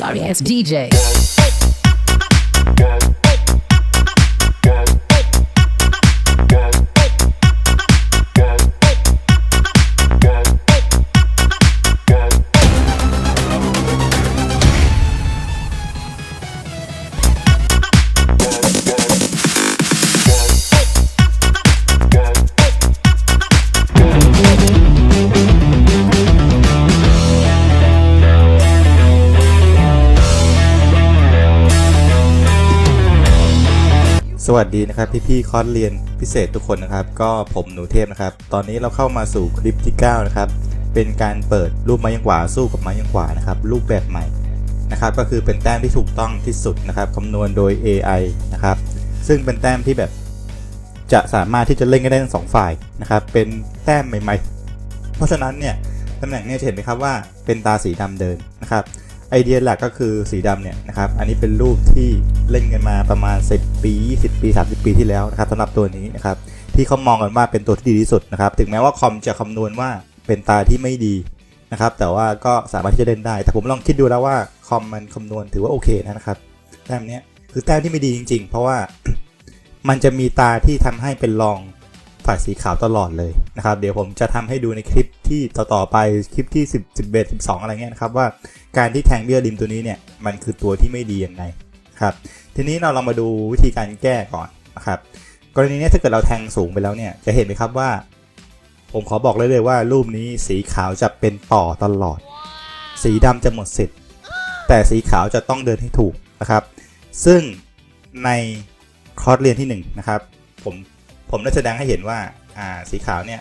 Sorry ass DJ. สวัสดีนะครับพี่ๆคอร์สเรียนพิเศษทุกคนนะครับ ก็ผมหนูเทพนะครับ ตอนนี้เราเข้ามาสู่คลิปที่ 9 นะครับ เป็นการเปิดรูปไม้ยังขวาสู้กับไม้ยังขวานะครับ รูปแบบใหม่นะครับ ก็คือเป็นแต้มที่ถูกต้องที่สุดนะครับคำนวณโดย AI นะครับ ซึ่งเป็นแต้มที่แบบจะสามารถที่จะเล่นกันได้ทั้งสองฝ่ายนะครับ เป็นแต้มใหม่ ๆ เพราะฉะนั้นเนี่ยตำแหน่งเนี่ยจะเห็นไหมครับว่าเป็นตาสีดำเดินนะครับ ไอเดียหลักก็คือสีดำเนี่ยนะครับ อันนี้เป็นรูปที่เล่นกันมาประมาณ 10 ปี 20 ปี 30 ปีที่แล้วนะครับสำหรับตัวนี้นะครับ ที่เขามองกันว่าเป็นตัวที่ดีที่สุดนะครับ ถึงแม้ว่าคอมจะคำนวณว่าเป็นตาที่ไม่ดีนะครับ แต่ว่าก็สามารถที่จะเล่นได้ แต่ผมลองคิดดูแล้วว่าคอมมันคำนวณถือว่าโอเคนะครับ แต้มเนี้ยคือแต้มที่ไม่ดีจริง ๆ เพราะว่ามันจะมีตาที่ทำให้เป็นรอง ฝ่ายสีขาวตลอดเลยนะครับ เดี๋ยวผมจะทำให้ดูในคลิปที่ต่อๆไปคลิปที่ 10 11 12 อะไรเงี้ยนะครับว่าการที่แทงเบี้ยริมตัวนี้เนี่ยมันคือตัวที่ไม่ดียังไงครับทีนี้เราลองมาดูวิธีการแก้ก่อนนะครับกรณีนี้ถ้าเกิดเราแทงสูงไปแล้วเนี่ยจะเห็นไหมครับว่า ผมขอบอกเลยเลยว่า รูปนี้สีขาวจะเป็นต่อตลอด สีดำจะหมดสิทธิ์ แต่สีขาวจะต้องเดินให้ถูกนะครับ ซึ่งในคอร์สเรียนที่1นงนะครับผม ผมได้แสดงให้เห็นว่าอ่าสีขาวเนี่ย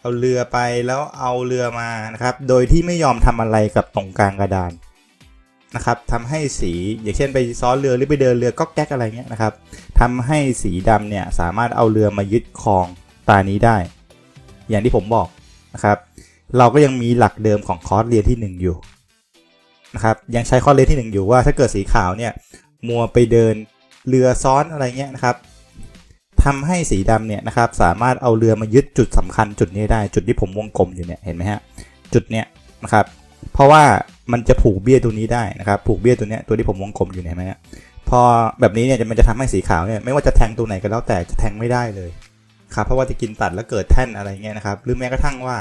เอาเรือไปแล้วเอาเรือมานะครับ โดยที่ไม่ยอมทำอะไรกับตรงกลางกระดานนะครับทำให้สีอย่างเช่นไปซ้อนเรือหรือไปเดินเรือก็แก๊กอะไรเงี้ยนะครับทำให้สีดำเนี่ยสามารถเอาเรือมายึดครองตานี้ได้ อย่างที่ผมบอกนะครับ เราก็ยังมีหลักเดิมของคอร์สเรียนที่ 1 อยู่นะครับยังใช้คอร์สเรียนที่ 1 อยู่ว่าถ้าเกิดสีขาวเนี่ยมัวไปเดินเรือซ้อนอะไรเงี้ยนะครับ ทำให้สีดำเนี่ยนะครับสามารถเอาเรือมายึดจุดสำคัญจุดนี้ได้จุดที่ผมวงกลมอยู่เนี่ยเห็นไหมฮะจุดเนี้ยนะครับเพราะว่ามันจะผูกเบี้ยตัวนี้ได้นะครับผูกเบี้ยตัวเนี้ยตัวที่ผมวงกลมอยู่เนี่ยเห็นไหมฮะพอแบบนี้เนี่ยมันจะทำให้สีขาวเนี่ยไม่ว่าจะแทงตัวไหนก็แล้วแต่จะแทงไม่ได้เลยครับเพราะว่าจะกินตัดแล้วเกิดแท่นอะไรเงี้ยนะครับหรือแม้กระทั่งว่า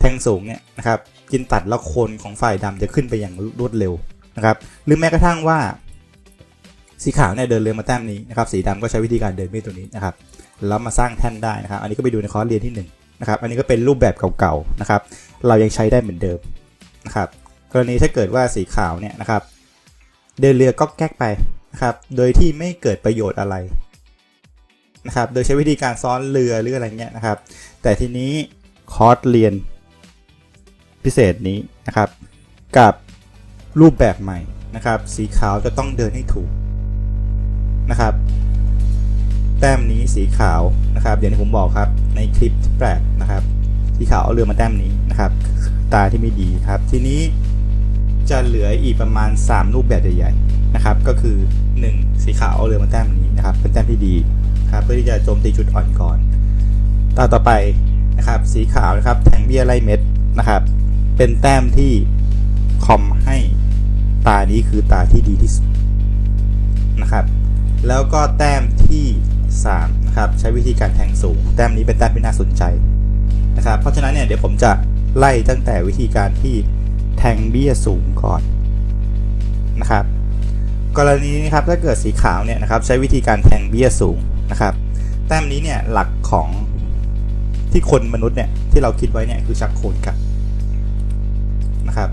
แทงสูงเนี่ยนะครับกินตัดแล้วโคนของฝ่ายดำจะขึ้นไปอย่างรวดเร็วนะครับหรือแม้กระทั่งว่า สีขาวเนี่ยเดินเรือมาแต้มนี้นะครับสีดำก็ใช้วิธีการเดินเบี้ยตัวนี้นะครับแล้วมาสร้างแท่นได้นะครับ อันนี้ก็ไปดูในคอร์สเรียนที่1นงนะครับอันนี้ก็เป็นรูปแบบเก่าๆนะครับ เรายังใช้ได้เหมือนเดิมนะครับกรณีถ้าเกิดว่าสีขาวเนี่ยนะครับเดินเรือก็แก๊กไปนะครับโดยที่ไม่เกิดประโยชน์อะไรนะครับโดยใช้วิธีการซ้อนเรือหรืออะไรเงี้ยนะครับ แต่ทีนี้คอร์สเรียนพิเศษนี้นะครับ กับรูปแบบใหม่นะครับ สีขาวจะต้องเดินให้ถูก นะครับ แต้มนี้สีขาวนะครับอย่างที่ผมบอกครับในคลิปที่แปลกนะครับสีขาวเอาเรือมาแต้มนี้นะครับ ตาที่ไม่ดีครับ ทีนี้จะเหลืออีกประมาณ 3 รูปแบบใหญ่ๆนะครับ ก็คือ 1 สีขาวเอาเรือมาแต้มนี้นะครับ เป็นแต้มที่ดีครับเพื่อที่จะโจมตีจุดอ่อนก่อนตาต่อไปนะครับ สีขาวนะครับแทงเบี้ยไล่เม็ดนะครับ เป็นแต้มที่คอมให้ตานี้คือตาที่ดีที่สุดนะครับ แล้วก็แต้มที่3นะครับใช้วิธีการแทงสูง แต้มนี้เป็นแต้มที่น่าสนใจนะครับเพราะฉะนั้นเนี่ยเดี๋ยวผมจะไล่ตั้งแต่วิธีการที่แทงเบี้ยสูงก่อนนะครับกรณีนี้ครับถ้าเกิดสีขาวเนี่ยนะครับใช้วิธีการแทงเบี้ยสูงนะครับแต้มนี้เนี่ยหลักของที่คนมนุษย์เนี่ยที่เราคิดไว้เนี่ยคือชักโคนกลับนะครับ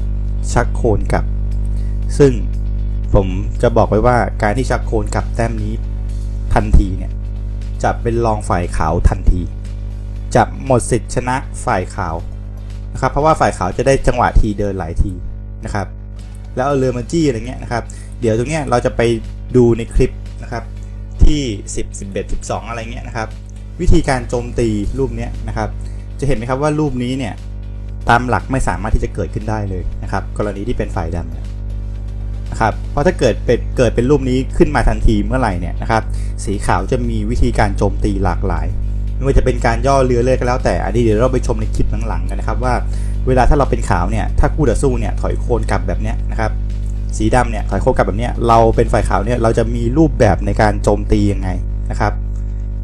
ชักโคนกลับ ซึ่งผมจะบอกไว้ว่าการที่ชักโคนกลับ ต้มนี้ทันทีเนี่ยจะเป็นรองฝ่ายขาวทันที จะหมดสิทธิ์ชนะฝ่ายขาวนะครับเพราะว่าฝ่ายขาวจะได้จังหวะทีเดินหลายทีนะครับ แล้วเอาเรือมาจี้อะไรเงี้ยนะครับ เดี๋ยวตรงเนี้ยเราจะไปดูในคลิปนะครับที่ 10 11 12 อะไรเงี้ยนะครับ วิธีการโจมตีรูปเนี้ยนะครับ จะเห็นไหมครับว่ารูปนี้เนี่ยตามหลักไม่สามารถที่จะเกิดขึ้นได้เลยนะครับ กรณีที่เป็นฝ่ายดำเนี่ย นะครับเพราะถ้าเกิดเป็นเกิดเป็นรูปนี้ขึ้นมาทันทีเมื่อไหร่เนี่ยนะครับสีขาวจะมีวิธีการโจมตีหลากหลายไม่ว่าจะเป็นการย่อเรือเลยก็แล้วแต่อันนี้เดี๋ยวเราไปชมในคลิปหลังๆกันนะครับว่าเวลาถ้าเราเป็นขาวเนี่ยถ้าคู่ต่อสู้เนี่ยถอยโคนกลับแบบเนี้ยนะครับสีดำเนี่ยถอยโค้งกลับแบบเนี้ยเราเป็นฝ่ายขาวเนี่ยเราจะมีรูปแบบในการโจมตียังไงนะครับ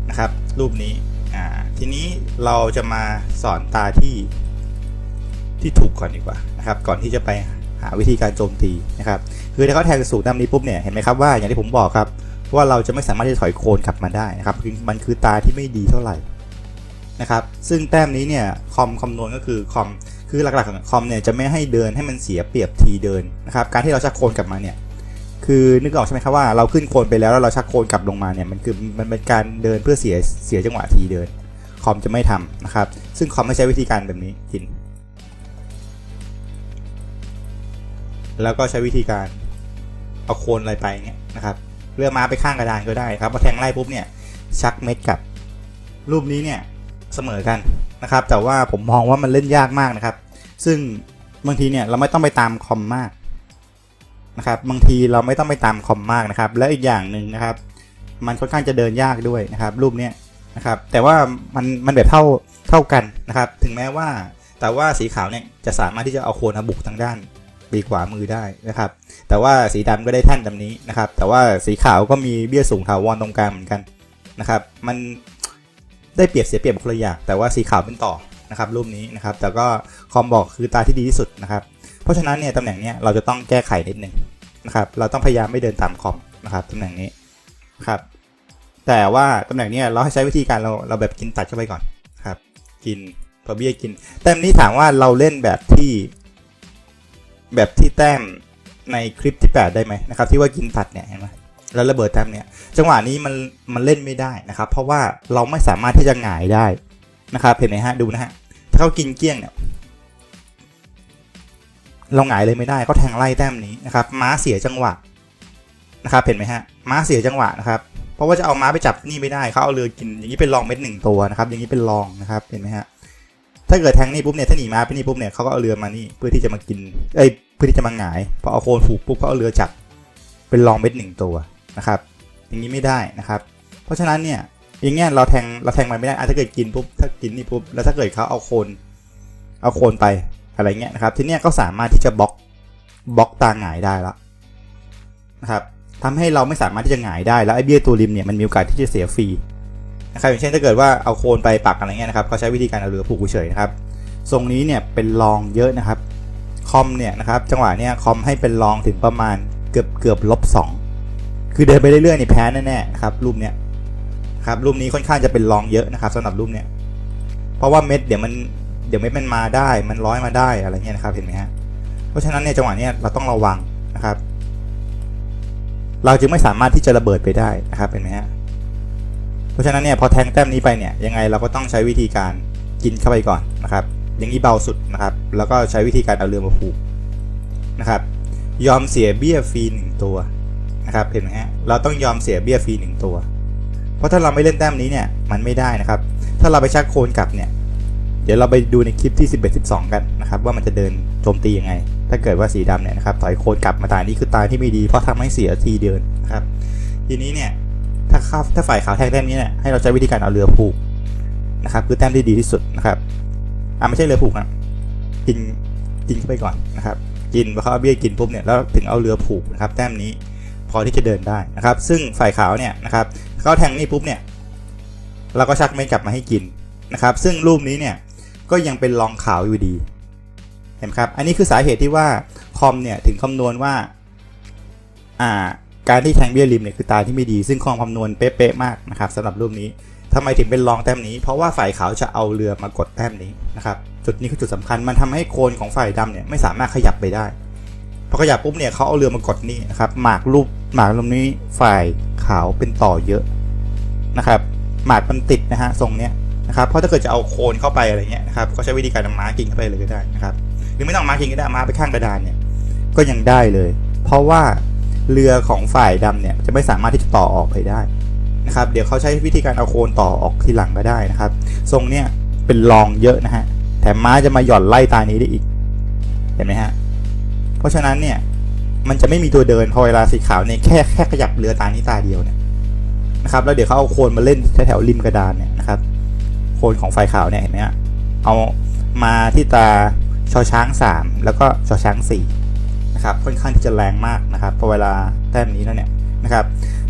นะครับ รูปนี้อ่าทีนี้เราจะมาสอนตาที่ที่ถูกก่อนดีกว่านะครับ ก่อนที่จะไปหาวิธีการโจมตีนะครับคือถ้าเขาแทงสูตรดำนี้ปุ๊บเนี่ยเห็นไหมครับว่าอย่างที่ผมบอกครับว่าเราจะไม่สามารถที่จะถอยโคนกลับมาได้นะครับมันคือตาที่ไม่ดีเท่าไหร่นะครับซึ่งแต้มนี้เนี่ยคอมคำนวณก็คือคอมคือหลักๆของคอมเนี่ยจะไม่ให้เดินให้มันเสียเปรียบทีเดินนะครับการที่เราชักโคนกลับมาเนี่ยคือนึกออกใช่ไหมครับว่าเราขึ้นโคนไปแล้วแล้วเราชักโคนกลับลงมาเนี่ยมันคือมันเป็นการเดินเพื่อเสียเสียจังหวะทีเดิน คอมจะไม่ทำนะครับซึ่งคอมไม่ใช้วิธีการแบบนี้กิน แล้วก็ใช้วิธีการเอาโคนอะไรไปเงี้ยนะครับเลือกม้าไปข้างกระดานก็ได้ครับพอแทงไล่ปุ๊บเนี่ยชักเม็ดกับ รูปนี้เนี่ยเสมอกันนะครับ แต่ว่าผมมองว่ามันเล่นยากมากนะครับ ซึ่งบางทีเนี่ยเราไม่ต้องไปตามคอมมากนะครับบางทีเราไม่ต้องไปตามคอมมากนะครับ และอีกอย่างหนึ่งนะครับ มันค่อนข้างจะเดินยากด้วยนะครับ รูปเนี้ยนะครับแต่ว่ามันมันแบบเท่าเท่ากันนะครับ ถึงแม้ว่าแต่ว่าสีขาวเนี่ยจะสามารถที่จะเอาโคนบุกทางด้าน ปีกขวามือได้นะครับ แต่ว่าสีดำก็ได้แท่นแบบนี้นะครับ แต่ว่าสีขาวก็มีเบี้ยสูงถาวรตรงกลางเหมือนกันนะครับ มันได้เปรียบเสียเปรียบคนละอย่างแต่ว่าสีขาวเป็นต่อนะครับรูปนี้นะครับ แต่ก็คอมบอกคือตาที่ดีที่สุดนะครับ เพราะฉะนั้นเนี่ยตำแหน่งเนี้ยเราจะต้องแก้ไขนิดนึงนะครับ เราต้องพยายามไม่เดินตามคอมนะครับตำแหน่งนี้นครับ แต่ว่าตำแหน่งเนี้ยเราให้ใช้วิธีการเราเราแบบกินตัดเข้าไปก่อนครับ กินพอเบี้ยกิน แต้มนี้ถามว่าเราเล่นแบบที่ แบบที่แต้มในคลิปที่ 8 ได้ไหมนะครับที่ว่ากินตัดเนี่ยเห็นไหมแล้วระเบิดแต้มเนี่ยจังหวะนี้มันมันเล่นไม่ได้นะครับ เพราะว่าเราไม่สามารถที่จะหงายได้นะครับเห็นไหมฮะดูนะฮะถ้าเขากินเกลี้ยงเนี่ยเราหงายเลยไม่ได้เขาแทงไล่แต้มนี้นะครับม้าเสียจังหวะนะครับเห็นไหมฮะม้าเสียจังหวะนะครับเพราะว่าจะเอาม้าไปจับนี่ไม่ได้เขาเอาเรือกินอย่างนี้เป็นรองเม็ดหนึ่งตัวนะครับ อย่างนี้เป็นรองนะครับเห็นไหมฮะ ถ้าเกิดแทงนี่ปุ๊บเนี่ยถ้าหนีมาไปนี่ปุ๊บเนี่ยเขาก็เอาเรือมานี่เพื่อที่จะมากินเอ้ยเพื่อที่จะมาหงายพอเอาโคนผูกปุ๊บเขาเอาเรือจับเป็นรองเม็ดหนึ่งตัวนะครับ อย่างนี้ไม่ได้นะครับ เพราะฉะนั้นเนี่ยอย่างเงี้ยเราแทงเราแทงมันไม่ได้ถ้าเกิดกินปุ๊บถ้ากินนี่ปุ๊บแล้วถ้าเกิดเขาเอาโคนเอาโคนไปอะไรเงี้ยนะครับ ทีเนี้ยก็สามารถที่จะบล็อกบล็อกตาหงายได้แล้วนะครับทำให้เราไม่สามารถที่จะหงายได้แล้วไอ้เบี้ยตัวริมเนี่ยมันมีโอกาสที่จะเสียฟรี นะครับอย่างเช่นถ้าเกิดว่าเอาโคนไปปักอะไรเงี้ยนะครับเขาใช้วิธีการเอาเรือผูกเฉยนะครับทรงนี้เนี่ยเป็นรองเยอะนะครับคอมเนี่ยนะครับจังหวะเนี่ยคอมให้เป็นรองถึงประมาณเกือบเกือบลบสองคือเดินไปเรื่อยๆนี่แพ้แน่ๆนะครับรูปเนี้ยครับรูปนี้ค่อนข้างจะเป็นรองเยอะนะครับสำหรับรูปเนี้ยเพราะว่าเม็ดเดี๋ยวมันเดี๋ยวเม็ดมันมาได้มันร้อยมาได้อะไรเงี้ยนะครับเห็นไหมฮะเพราะฉะนั้นเนี่ยจังหวะเนี้ยเราต้องระวังนะครับ เราจึงไม่สามารถที่จะระเบิดไปได้นะครับเห็นไหมฮะ เพราะฉะนั้นเนี่ยพอแทงแต้มนี้ไปเนี่ยยังไงเราก็ต้องใช้วิธีการกินเข้าไปก่อนนะครับ อย่างนี้เบาสุดนะครับ แล้วก็ใช้วิธีการเอาเรือมาผูกนะครับ ยอมเสียเบี้ยฟรีหนึ่งตัวนะครับเห็นไหมฮะเราต้องยอมเสียเบี้ยฟรีหนึ่งตัว เพราะถ้าเราไม่เล่นแต้มนี้เนี่ยมันไม่ได้นะครับ ถ้าเราไปชักโคนกลับเนี่ยเดี๋ยวเราไปดูในคลิปที่ 11 12 กันนะครับ ว่ามันจะเดินโจมตียังไง ถ้าเกิดว่าสีดำเนี่ยนะครับถอยโคนกลับมาตายนี่คือตายที่ไม่ดีเพราะทำให้เสียทีเดินนะครับ ทีนี้เนี่ย ถ้าข้าถ้าฝ่ายขาวแทงแต้มนี้เนี่ยให้เราใช้วิธีการเอาเรือผูกนะครับ คือแต้มที่ดีที่สุดนะครับอ่าไม่ใช่เรือผูกนะกินกินเข้าไปก่อนนะครับ กินพอเขาเอาเบี้ยกินปุ๊บเนี่ยแล้วถึงเอาเรือผูกนะครับ แต้มนี้พอที่จะเดินได้นะครับ ซึ่งฝ่ายขาวเนี่ยนะครับเขาแทงนี่ปุ๊บเนี่ยเราก็ชักเม็ดกลับมาให้กินนะครับ ซึ่งรูปนี้เนี่ยก็ยังเป็นรองขาวอยู่ดี เห็นครับ อันนี้คือสาเหตุที่ว่าคอมเนี่ยถึงคำนวณว่า อ่า การที่แทงเบี้ยริมเนี่ยคือตาที่ไม่ดี ซึ่งคลอมคำนวณเป๊ะๆมากนะครับสำหรับรูปนี้ทำไมถึงเป็นรองแต้มนี้ เพราะว่าฝ่ายขาวจะเอาเรือมากดแต้มนี้นะครับจุดนี้คือจุดสำคัญมันทำให้โคนของฝ่ายดำเนี่ยไม่สามารถขยับไปได้พอขยับปุ๊บเนี่ยเขาเอาเรือมากดนี่นะครับหมากรูปหมากตรงนี้ฝ่ายขาวเป็นต่อเยอะนะครับหมากมันติดนะฮะทรงเนี้ยนะครับเพราะถ้าเกิดจะเอาโคนเข้าไปอะไรเงี้ยนะครับก็ใช้วิธีการนำม้ากินเข้าไปเลยก็ได้นะครับหรือไม่ต้องม้ากินก็ได้ม้าไปข้างกระดานเนี่ยก็ยังได้เลย เพราะว่า เรือของฝ่ายดำเนี่ยจะไม่สามารถที่จะต่อออกไปได้นะครับเดี๋ยวเขาใช้วิธีการเอาโคนต่อออกทีหลังก็ได้นะครับ ทรงเนี้ยเป็นรองเยอะนะฮะแถมม้าจะมาหย่อนไล่ตานี้ได้อีกเห็นไหมฮะเพราะฉะนั้นเนี่ยมันจะไม่มีตัวเดินพอเวลาสีขาวเนี่ยแค่แค่ขยับเรือตานี้ตาเดียวเนี่ยนะครับแล้วเดี๋ยวเขาเอาโคนมาเล่นแถวๆริมกระดานเนี่ยนะครับ โคนของไฟขาวเนี่ยเห็นไหมฮะเอามาที่ตาชอช้าง3แล้วก็ชอช้าง4 นะครับค่อนข้างที่จะแรงมากนะครับพอเวลาแต้มนี้แล้วเนี่ยนะครับ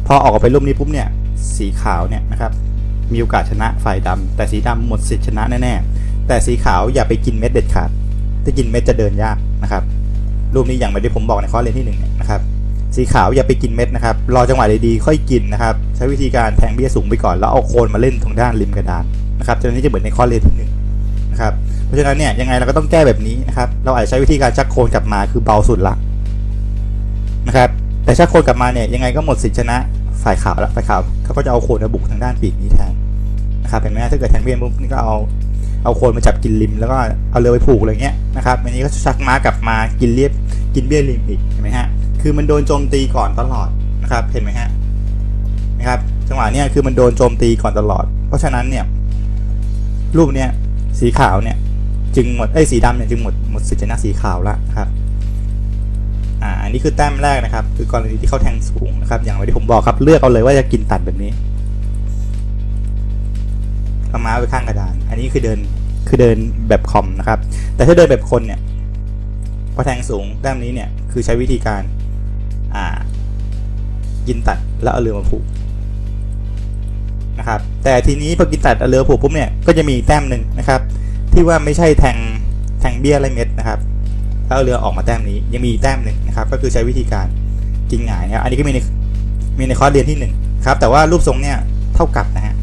พอออกไปรูปนี้ปุ๊บเนี่ยสีขาวเนี่ยนะครับมีโอกาสชนะฝ่ายดำแต่สีดำหมดสิทธิ์ชนะแน่ๆแต่สีขาวอย่าไปกินเม็ดเด็ดขาดถ้ากินเม็ดจะเดินยากนะครับรูปนี้อย่างที่ผมบอกในข้อเรียนที่หนึ่งเนี่ยนะครับสีขาวอย่าไปกินเม็ดนะครับรอจังหวะดีๆค่อยกินนะครับใช้วิธีการแทงเบี้ยสูงไปก่อนแล้วเอาโคนมาเล่นตรงด้านริมกระดานนะครับจะนี้จะเหมือนในข้อเรียนที่หนึ่งนะครับ เพราะฉะนั้นเนี่ยยังไงเราก็ต้องแก้แบบนี้นะครับ เราอาจจะใช้วิธีการชักโคนกลับมาคือเบาสุดละนะครับ แต่ชักโคนกลับมาเนี่ยยังไงก็หมดสิทธิชนะฝ่ายขาวแล้วฝ่ายขาวเขาก็จะเอาโคนมาบุกทางด้านปีกนี้แทนนะครับเห็นไหมถ้าเกิดแทงเบี้ยปุ๊บนี่ก็เอาเอาโคนมาจับกินริม แล้วก็เอาเรือไปผูกอะไรเงี้ยนะครับอันนี้ก็ชักม้ากลับมากินเรียบกินเบี้ยริมอีกเห็นไหมฮะคือมันโดนโจมตีก่อนตลอดนะครับเห็นไหมฮะนะครับจังหวะเนี้ยคือมันโดนโจมตีก่อนตลอด เพราะฉะนั้นเนี่ยรูปเนี้ยสีขาวเนี่ย จึงหมดเอ้สีดำเนี่ยจึงหมดหมดสิทธิชนะสีขาวแล้วนะครับอ่าอันนี้คือแต้มแรกนะครับ คือกรณีที่เขาแทงสูงนะครับ อย่างที่ผมบอกครับเลือกเอาเลยว่าจะกินตัดแบบนี้เอาม้าไปข้างกระดาน อันนี้คือเดินคือเดินแบบคอมนะครับ แต่ถ้าเดินแบบคนเนี่ยพอแทงสูงแต้มนี้เนี่ยคือใช้วิธีการอ่ากินตัดแล้วเอาเรือมาผูกนะครับแต่ทีนี้พอกินตัดเอาเรือผูกปุ๊บเนี่ยก็จะมีแต้มหนึ่งนะครับ ที่ว่าไม่ใช่แทงแทงเบี้ยไรเม็ดนะครับแล้วเอาเรือออกมาแต้มนี้ยังมีแต้มหนึ่งนะครับ ก็คือใช้วิธีการกินหงายนะครับอันนี้ก็มีในมีในคอร์สเรียนที่หนึ่งครับแต่ว่ารูปทรงเนี่ยเท่ากับนะฮะ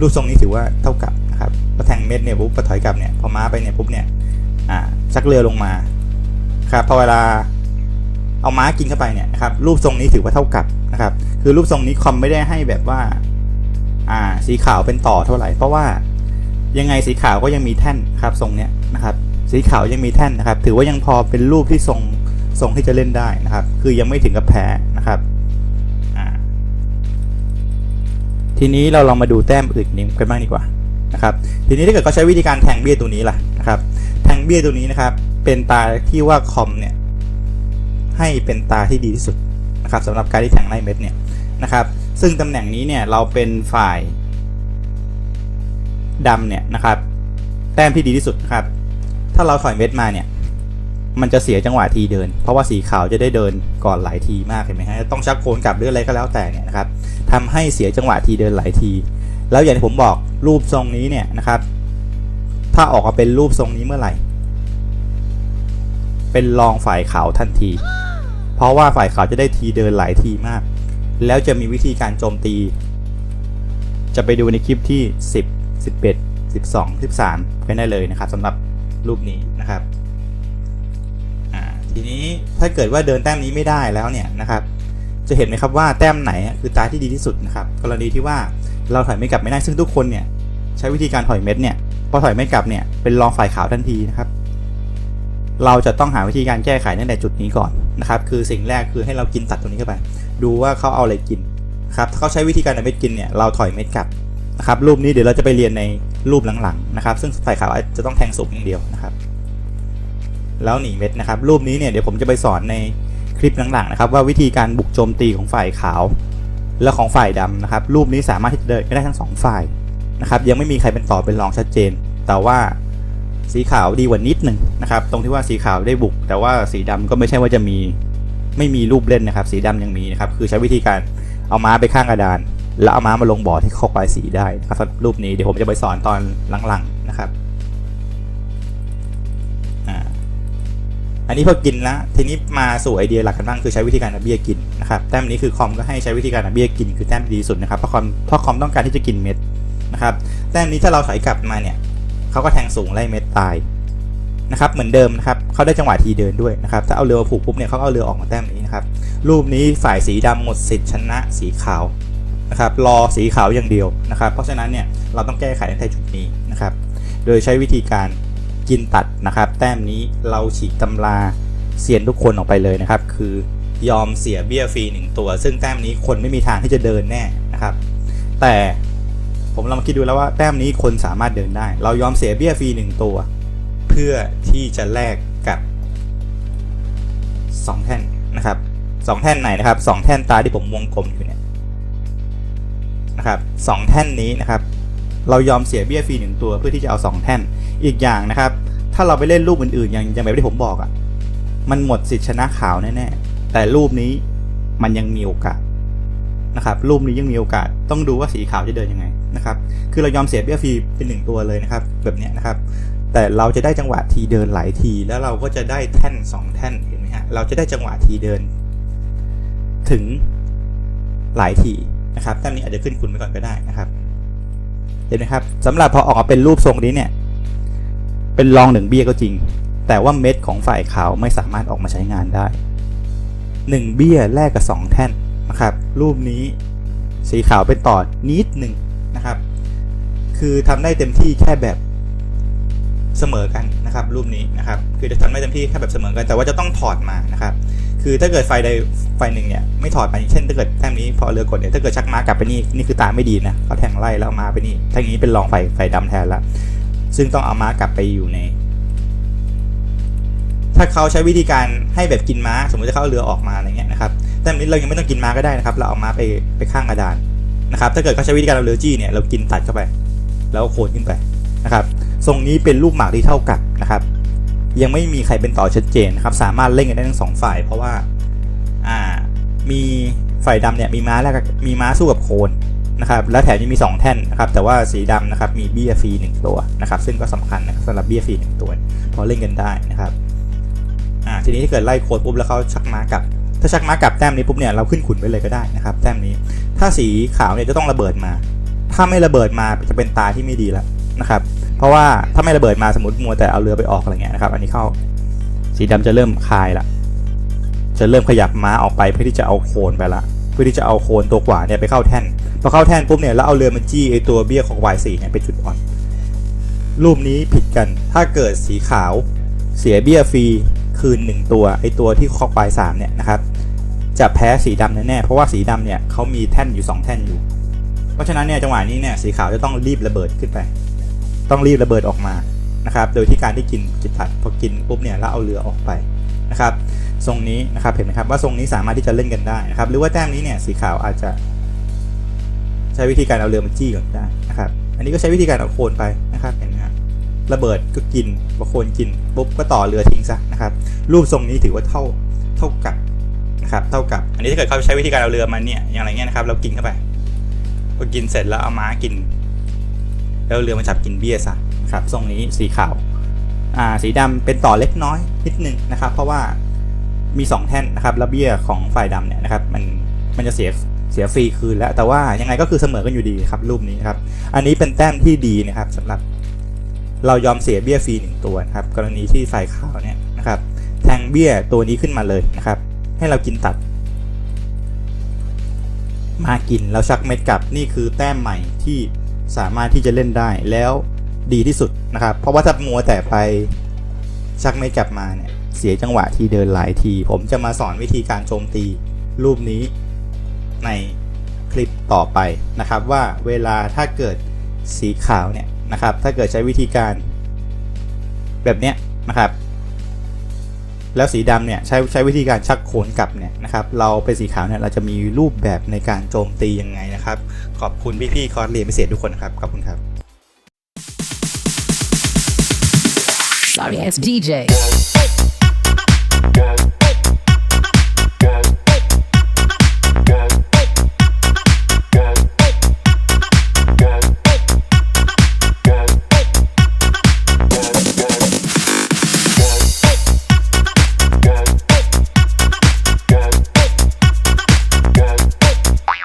รูปทรงนี้ถือว่าเท่ากับนะครับพอแทงเม็ดเนี่ยปุ๊บพอถอยกลับเนี่ยพอม้าไปเนี่ยปุ๊บเนี่ยอ่าชักเรือลงมาครับพอเวลาเอาม้ากินเข้าไปเนี่ยนะครับรูปทรงนี้ถือว่าเท่ากับนะครับ คือรูปทรงนี้คอมไม่ได้ให้แบบว่า อ่าสีขาวเป็นต่อเท่าไหร่เพราะว่า ยังไงสีขาวก็ยังมีแท่นครับทรงเนี้ยนะครับสีขาวยังมีแท่นนะครับ ถือว่ายังพอเป็นรูปที่ทรงทรงที่จะเล่นได้นะครับ คือยังไม่ถึงกับแพ้นะครับทีนี้เราลองมาดูแต้มอื่นนี้กันบ้างดีกว่านะครับทีนี้ถ้าเกิดเขาใช้วิธีการแทงเบี้ยตัวนี้ล่ะนะครับแทงเบี้ยตัวนี้นะครับ เป็นตาที่ว่าคอมเนี่ยให้เป็นตาที่ดีที่สุดนะครับสำหรับการที่แทงไล่เม็ดเนี่ยนะครับ ซึ่งตำแหน่งนี้เนี่ยเราเป็นฝ่าย ดำเนี่ยนะครับ แต้มที่ดีที่สุดนะครับ ถ้าเราถอยเม็ดมาเนี่ยมันจะเสียจังหวะทีเดิน เพราะว่าสีขาวจะได้เดินก่อนหลายทีมากเห็นไหมฮะต้องชักโคนกลับหรืออะไรก็แล้วแต่เนี่ยนะครับทำให้เสียจังหวะทีเดินหลายที แล้วอย่างที่ผมบอกรูปทรงนี้เนี่ยนะครับ ถ้าออกมาเป็นรูปทรงนี้เมื่อไหร่ เป็นรองฝ่ายขาวทันที เพราะว่าฝ่ายขาวจะได้ทีเดินหลายทีมาก แล้วจะมีวิธีการโจมตี จะไปดูในคลิปที่ 10 11 12 13กันได้เลยนะครับสำหรับรูปนี้นะครับทีนี้ถ้าเกิดว่าเดินแต้มนี้ไม่ได้แล้วเนี่ยนะครับ จะเห็นไหมครับว่าแต้มไหนคือตาที่ดีที่สุดนะครับ กรณีที่ว่าเราถอยไม่กลับไม่ได้ซึ่งทุกคนเนี่ยใช้วิธีการถอยเม็ดเนี่ยพอถอยไม่กลับเนี่ยเป็นรองฝ่ายขาวทันทีนะครับ เราจะต้องหาวิธีการแก้ไขตั้งแต่จุดนี้ก่อนนะครับ คือสิ่งแรกคือให้เรากินตัดตรงนี้เข้าไป ดูว่าเขาเอาอะไรกินครับถ้าเขาใช้วิธีการเอาเม็ดกินเนี่ยเราถอยเม็ดกลับ นะครับรูปนี้เดี๋ยวเราจะไปเรียนในรูปหลังๆนะครับ ซึ่งฝ่ายขาวจะต้องแทงสูงอย่างเดียวนะครับ แล้วหนีเม็ดนะครับ รูปนี้เนี่ยเดี๋ยวผมจะไปสอนในคลิปหลังๆนะครับ ว่าวิธีการบุกโจมตีของฝ่ายขาว และของฝ่ายดำนะครับ รูปนี้สามารถที่จะเดินได้ทั้งสองฝ่ายนะครับ ยังไม่มีใครเป็นต่อเป็นรองชัดเจน แต่ว่าสีขาวดีกว่านิดหนึ่งนะครับ ตรงที่ว่าสีขาวได้บุก แต่ว่าสีดำก็ไม่ใช่ว่าจะมีไม่มีรูปเล่นนะครับ สีดำยังมีนะครับ คือใช้วิธีการเอาม้าไปข้างกระดาน แล้วเอาม้ามาลงบ่อที่ข้อควายสีได้นะครับสำหรับรูปนี้เดี๋ยวผมจะไปสอนตอนหลังๆนะครับอันนี้พอกินแล้วทีนี้มาสู่ไอเดียหลักกันบ้างคือใช้วิธีการเอาเบี้ยกินนะครับแต้มนี้คือคอมก็ให้ใช้วิธีการเอาเบี้ยกินคือแต้มดีสุดนะครับเพราะคอมเพราะคอมต้องการที่จะกินเม็ดนะครับแต้มนี้ถ้าเราถอยกลับมาเนี่ยเขาก็แทงสูงไล่เม็ดตายนะครับเหมือนเดิมนะครับเขาได้จังหวะทีเดินด้วยนะครับถ้าเอาเรือผูกปุ๊บเนี่ยเขาเอาเรือออกมาแต้มนี้นะครับรูปนี้ฝ่ายสีดำหมดสิทธิ์ชนะสีขาว นะครับรอสีขาวอย่างเดียวนะครับ เพราะฉะนั้นเนี่ยเราต้องแก้ไขในจุดนี้นะครับ โดยใช้วิธีการกินตัดนะครับ แต้มนี้เราฉีกตำราเสียนทุกคนออกไปเลยนะครับ คือยอมเสียเบี้ยฟรีหนึ่งตัว ซึ่งแต้มนี้คนไม่มีทางที่จะเดินแน่นะครับ แต่ผมลองมาคิดดูแล้วว่าแต้มนี้คนสามารถเดินได้ เรายอมเสียเบี้ยฟรีหนึ่งตัว เพื่อที่จะแลกกับ 2 แท่นนะครับสองแท่นไหนนะครับสองแท่นตาที่ผมวงกลมอยู่เนี่ย นะครับสองแท่นนี้นะครับ เรายอมเสียเบี้ยฟรีหนึ่งตัวเพื่อที่จะเอา 2 แท่นอีกอย่างนะครับ ถ้าเราไปเล่นรูปอื่นๆอย่างอย่างแบบที่ผมบอกอะ่ะมันหมดสิทธิชนะขาวแน่ๆแต่รูปนี้มันยังมีโอกาสนะครับรูปนี้ยังมีโอกาสต้องดูว่าสีขาวจะเดินยังไงนะครับคือเรายอมเสียเบี้ยฟรีเป็นหนึ่งตัวเลยนะครับ แบบนี้นะครับ แต่เราจะได้จังหวะทีเดินหลายที แล้วเราก็จะได้แท่นสองแท่นเห็นไหมฮะเราจะได้จังหวะทีเดิน ถึงหลายที นะครับแต้มนี้อาจจะขึ้นคุณไปก่อนก็ได้นะครับ เห็นไหมครับสำหรับพอออกมาเป็นรูปทรงนี้เนี่ย เป็นรองหนึ่งเบี้ยก็จริง แต่ว่าเม็ดของฝ่ายขาวไม่สามารถออกมาใช้งานได้หนึ่งเบี้ยแลกกับสองแท่นนะครับ รูปนี้สีขาวเป็นต่อนิดหนึ่งนะครับ คือทำได้เต็มที่แค่แบบเสมอกันนะครับ รูปนี้นะครับ คือจะทำได้เต็มที่แค่แบบเสมอกัน แต่ว่าจะต้องถอดมานะครับ คือถ้าเกิดไฟใดไฟหนึ่งเนี่ยไม่ถอดไปเช่นถ้าเกิดแท่งนี้พอเรือกดเนี่ยถ้าเกิดชักม้ากลับไปนี่นี่คือตาไม่ดีนะเขาแทงไล่แล้วมาไปนี่แท่งนี้เป็นรองไฟไฟดำแทนละซึ่งต้องเอาม้ากลับไปอยู่ใน ถ้าเขาใช้วิธีการให้แบบกินม้า สมมติถ้าเขาเอาเรือออกมาอะไรเงี้ยนะครับแต่นนี้เรายังไม่ต้องกินม้าก็ได้นะครับเราเอาม้าไปไปข้างกระดานนะครับ ถ้าเกิดเขาใช้วิธีการเอาเรือจี้เนี่ยเรากินตัดเข้าไป แล้วโคนขึ้นไปนะครับ ทรงนี้เป็นรูปหมากที่เท่ากับนะครับ ยังไม่มีใครเป็นต่อชัดเจนนะครับสามารถเล่นกันได้ทั้งสองฝ่าย เพราะว่าอ่ามีฝ่ายดำเนี่ยมีม้าแล้วมีม้าสู้กับโคนนะครับและแถมยังมี 2 แท่นนะครับแต่ว่าสีดำนะครับมีเบี้ยฟรีหนึ่งตัวนะครับซึ่งก็สำคัญนะครับสำหรับเบี้ยฟรีหนึ่งตัวพอเล่นกันได้นะครับอ่าทีนี้ถ้าเกิดไล่โคนปุ๊บแล้วเขาชักม้ากลับ ถ้าชักม้ากลับแต้มนี้ปุ๊บเนี่ยเราขึ้นขุนไปเลยก็ได้นะครับแต้มนี้ ถ้าสีขาวเนี่ยจะต้องระเบิดมา ถ้าไม่ระเบิดมาจะเป็นตาที่ไม่ดีแล้วนะครับ เพราะว่าถ้าไม่ระเบิดมาสมมติมัวแต่เอาเรือไปออกอะไรเงี้ยนะครับ อันนี้เข้าสีดำจะเริ่มคลายละจะเริ่มขยับม้าออกไปเพื่อที่จะเอาโคนไปละเพื่อที่จะเอาโคนตัวขวาเนี่ยไปเข้าแท่นพอเข้าแท่นปุ๊บเนี่ยแล้วเอาเรือมาจี้ไอตัวเบี้ยของ Y4 เนี่ยเป็นจุดอ่อนรูปนี้ผิดกันถ้าเกิดสีขาวเสียเบี้ยฟรีคืนหนึ่งตัวไอตัวที่คอก Y3 เนี่ยนะครับจะแพ้สีดำแน่ๆเพราะว่าสีดำเนี่ยเขามีแท่นอยู่ 2 แท่นอยู่ เพราะฉะนั้นเนี่ยจังหวะนี้เนี่ยสีขาวจะต้องรีบระเบิดขึ้นไป ต้องรีบระเบิดออกมานะครับ โดยที่การที่กินจิตตัดพอกินปุ๊บเนี่ยแล้วเอาเรือออกไปนะครับ ทรงนี้นะครับเห็นไหมครับว่าทรงนี้สามารถที่จะเล่นกันได้นะครับ หรือว่าแต้มนี้เนี่ยสีขาวอาจจะ ใช้วิธีการเอาเรือมาจี้ก่อนได้นะครับ อันนี้ก็ใช้วิธีการเอาโคนไปนะครับเห็นไหมครับระเบิดก็กินพอโคนกินปุ๊บก็ต่อเรือทิ้งซะนะครับ รูปทรงนี้ถือว่าเท่าเท่ากับนะครับ เท่ากับ อันนี้ถ้าเกิดเขาใช้วิธีการเอาเรือมาเนี่ยอย่างไรเงี้ยนะครับ เรากินเข้าไปพอกินเสร็จแล้วเอาม้ากิน แล้วเรือมาจับกินเบี้ยซะนะครับทรงนี้สีขาวอ่าสีดำเป็นต่อเล็กน้อยนิดนึงนะครับ เพราะว่ามี 2 แท่นนะครับแล้วเบี้ยของฝ่ายดำเนี่ยนะครับมันมันจะเสียเสียฟรีคืนแล้ว แต่ว่ายังไงก็คือเสมอกันอยู่ดีครับรูปนี้นครับ อันนี้เป็นแต้มที่ดีนะครับสำหรับเรายอมเสียเบี้ยฟรีหนึ่งตัวนะครับกรณีที่ฝ่ายขาวเนี่ยนะครับแทงเบี้ยตัวนี้ขึ้นมาเลยนะครับ ให้เรากินตัด มากินแล้วชักเม็ดกลับนี่คือแต้มใหม่ที่ สามารถที่จะเล่นได้แล้วดีที่สุดนะครับ เพราะว่าถ้ามัวแต่ไปชักเม็ดกลับมาเนี่ยเสียจังหวะที่เดินหลายที ผมจะมาสอนวิธีการโจมตีรูปนี้ในคลิปต่อไปนะครับ ว่าเวลาถ้าเกิดสีขาวเนี่ยนะครับ ถ้าเกิดใช้วิธีการแบบเนี้ยนะครับ แล้วสีดำเนี่ยใช้ใช้วิธีการชักโคนกลับเนี่ยนะครับเราเป็นสีขาวเนี่ยเราจะมีรูปแบบในการโจมตียังไงนะครับ ขอบคุณพี่ๆคอร์สเรียนพิเศษทุกคนนะครับขอบคุณครับ Sorry, it's DJ.